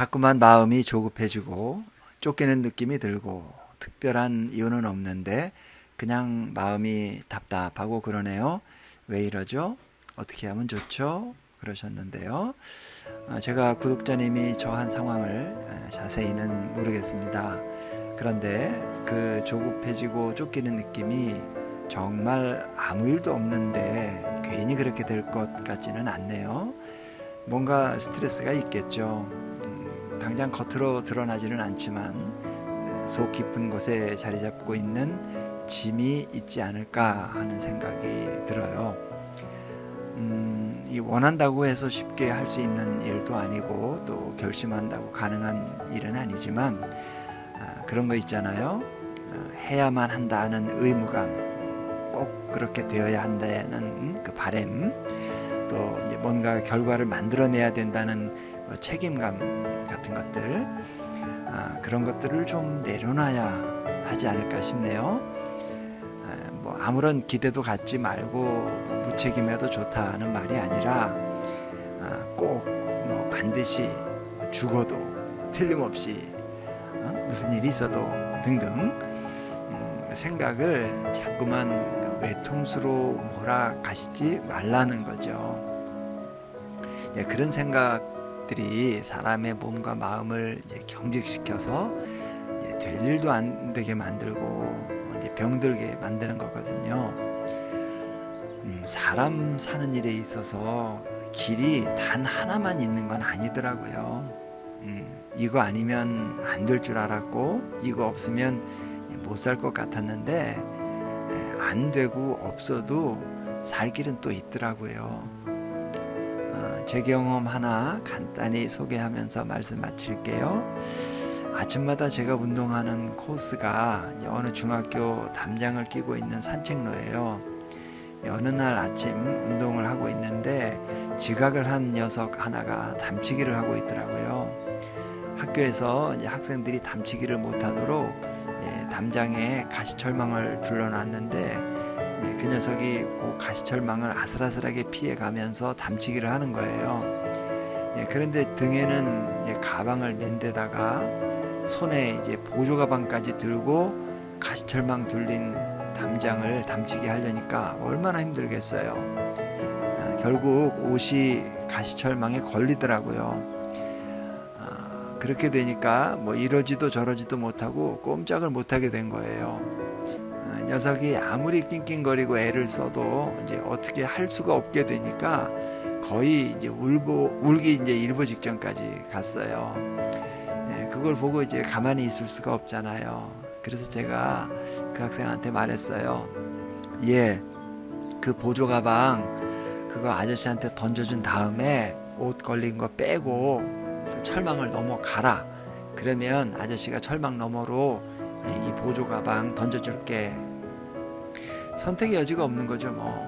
자꾸만 마음이 조급해지고 쫓기는 느낌이 들고 특별한 이유는 없는데 그냥 마음이 답답하고 그러네요. 왜 이러죠? 어떻게 하면 좋죠? 그러셨는데요. 아, 제가 구독자님이 저한 상황을 아, 자세히는 모르겠습니다. 그런데 그 조급해지고 쫓기는 느낌이 정말 아무 일도 없는데 괜히 그렇게 될 것 같지는 않네요. 뭔가 스트레스가 있겠죠. 음, 당장 겉으로 드러나지는 않지만 속 깊은 곳에 자리 잡고 있는 짐이 있지 않을까 하는 생각이 들어요. 음, 이 원한다고 해서 쉽게 할 수 있는 일도 아니고 또 결심한다고 가능한 일은 아니지만 아, 그런 거 있잖아요. 어, 해야만 한다는 의무감, 꼭 그렇게 되어야 한다는 그 바램, 또 이제 뭔가 결과를 만들어내야 된다는 뭐 책임감 같은 것들, 아, 그런 것들을 좀 내려놔야 하지 않을까 싶네요. 아, 뭐 아무런 기대도 갖지 말고 무책임해도 좋다는 말이 아니라 아, 꼭뭐 반드시 죽어도 틀림없이 어? 무슨 일이 있어도 등등 음, 생각을 자꾸만 외통수로 몰아가시지 말라는 거죠. 예, 그런 생각 들이 사람의 몸과 마음을 이제 경직시켜서 이제 될 일도 안 되게 만들고 이제 병들게 만드는 거거든요. 음, 사람 사는 일에 있어서 길이 단 하나만 있는 건 아니더라고요. 음, 이거 아니면 안 될 줄 알았고 이거 없으면 못 살 것 같았는데 에, 안 되고 없어도 살 길은 또 있더라고요. 어, 제 경험 하나 간단히 소개하면서 말씀 마칠게요. 아침마다 제가 운동하는 코스가 어느 중학교 담장을 끼고 있는 산책로예요. 어느 날 아침 운동을 하고 있는데 지각을 한 녀석 하나가 담치기를 하고 있더라고요. 학교에서 학생들이 담치기를 못하도록 예, 담장에 가시철망을 둘러놨는데 예, 그 녀석이 그 가시철망을 아슬아슬하게 피해가면서 담치기를 하는 거예요. 예, 그런데 등에는 예, 가방을 맨 데다가 손에 이제 보조 가방까지 들고 가시철망 둘린 담장을 담치게 하려니까 얼마나 힘들겠어요. 아, 결국 옷이 가시철망에 걸리더라고요. 아, 그렇게 되니까 뭐 이러지도 저러지도 못하고 꼼짝을 못하게 된 거예요. 아, 녀석이 아무리 낑낑거리고 애를 써도 이제 어떻게 할 수가 없게 되니까 거의 이제 울보 울기 이제 일보 직전까지 갔어요. 예, 그걸 보고 이제 가만히 있을 수가 없잖아요. 그래서 제가 그 학생한테 말했어요. 예, 그 보조 가방 그거 아저씨한테 던져준 다음에 옷 걸린 거 빼고 그 철망을 넘어 가라. 그러면 아저씨가 철망 너머로 이 보조 가방 던져줄게. 선택의 여지가 없는 거죠, 뭐.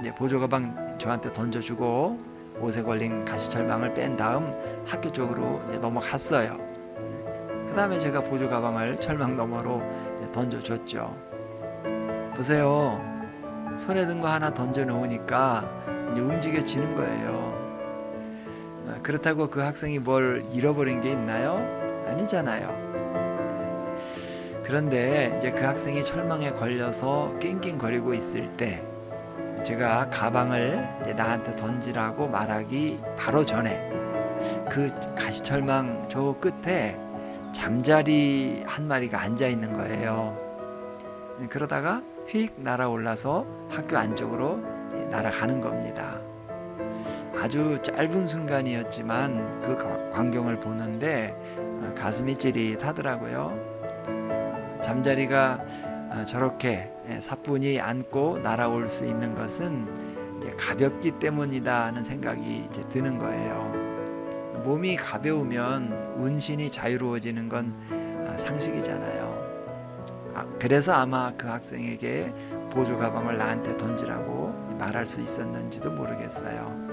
이제 보조 가방 저한테 던져주고 옷에 걸린 가시철망을 뺀 다음 학교 쪽으로 이제 넘어갔어요. 그 다음에 제가 보조 가방을 철망 너머로 던져줬죠. 보세요. 손에 든 거 하나 던져 놓으니까 이제 움직여지는 거예요. 어, 그렇다고 그 학생이 뭘 잃어버린 게 있나요? 아니잖아요. 그런데 이제 그 학생이 철망에 걸려서 낑낑거리고 있을 때 제가 가방을 이제 나한테 던지라고 말하기 바로 전에 그 가시철망 저 끝에 잠자리 한 마리가 앉아 있는 거예요. 그러다가 휙 날아올라서 학교 안쪽으로 날아가는 겁니다. 아주 짧은 순간이었지만 그 과- 광경을 보는데 어, 가슴이 찌릿하더라고요. 잠자리가 어, 저렇게 예, 사뿐히 안고 날아올 수 있는 것은 가볍기 때문이다는 생각이 이제 드는 거예요. 몸이 가벼우면 운신이 자유로워지는 건 아, 상식이잖아요. 아, 그래서 아마 그 학생에게 보조 가방을 나한테 던지라고 말할 수 있었는지도 모르겠어요.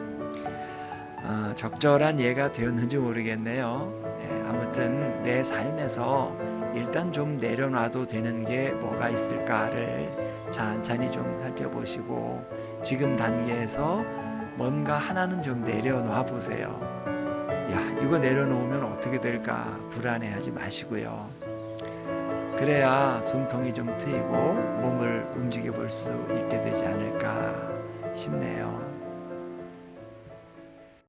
어, 적절한 예가 되었는지 모르겠네요. 예, 아무튼 내 삶에서 일단 좀 내려놔도 되는 게 뭐가 있을까를 찬찬히 좀 살펴보시고 지금 단계에서 뭔가 하나는 좀 내려놔 보세요. 야, 이거 내려놓으면 어떻게 될까 불안해하지 마시고요. 그래야 숨통이 좀 트이고 몸을 움직여 볼 수 있게 되지 않을까 싶네요.